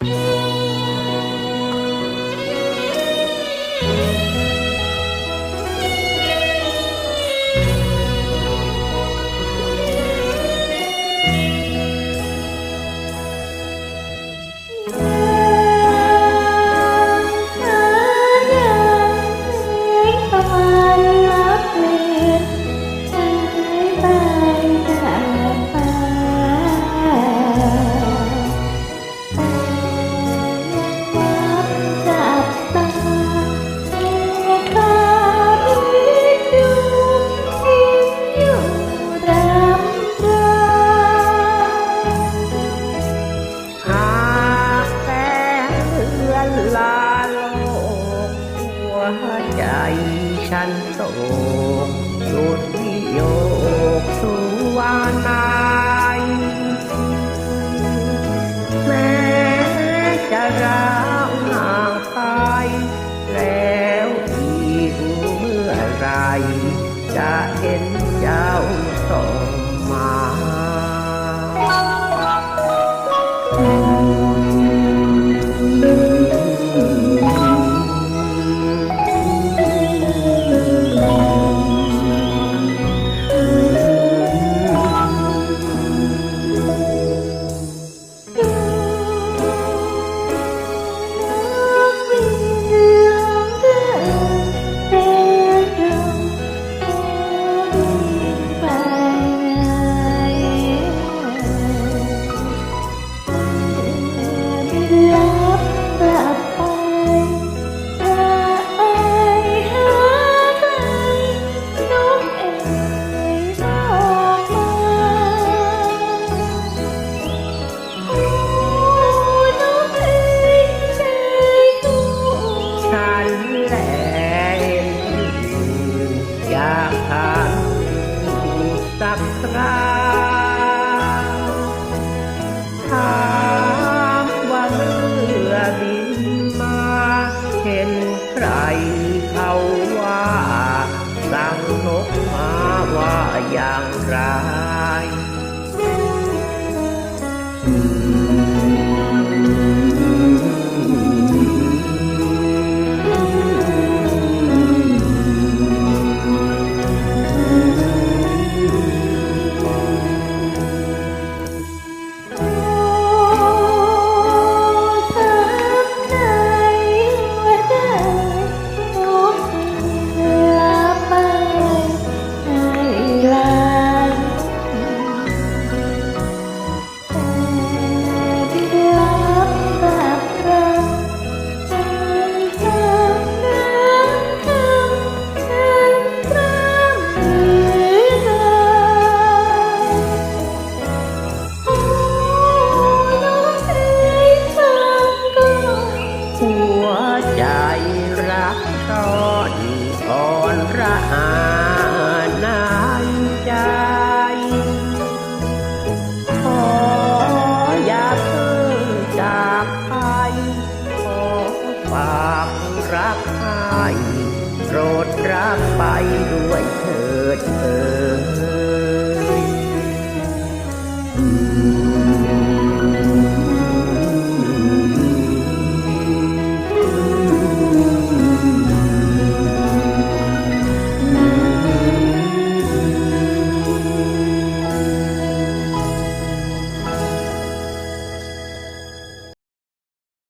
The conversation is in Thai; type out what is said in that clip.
ห ลาโลกหัวใจฉันโศกสุดที่โยกสุวานายแม้จะร้างห่างไปแล้วอีกเมื่อไรจะเห็น อย่างไร ฝากรักให้โปรดรักไปด้วยเถิดเธอ